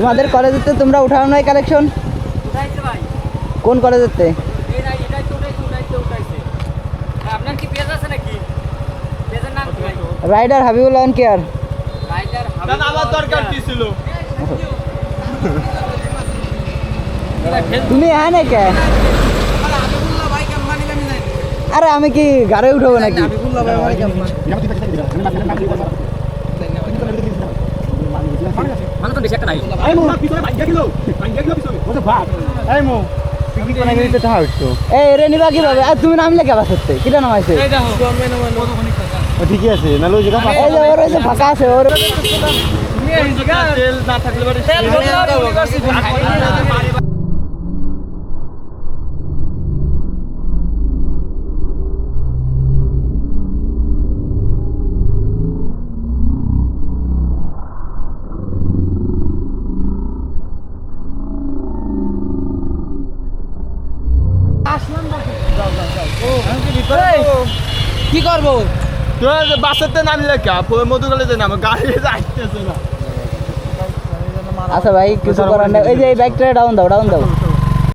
তোমাদের কলেজেতে তোমরা উঠাও নাই কালেকশন কোন কলেজেতে? Rider Habibul on care rider কারণ আমার দরকার কি ছিল? তুমি হ্যাঁ না কে? আরে আমি কি গাড়ি উঠাবো নাকি? নাই এই মো পিছনে ভাই গেল ভাই গেল পিছনে ওটা ভাগ মো তুমি বাসাতে কিটা কথা ঠিকই আছে নালে ওই জায়গা ওর ওই যে ফাঁকা আছে ওর তেল না থাকলে কি করব? তুই বাসেতে নামি লেখা পরে মধুকালে যে নাম গাড়ি যাইতেছে না। আচ্ছা ভাই কিছু করার নেই। এই যে এই ব্যাগটা ডাউন দাও ডাউন দাও।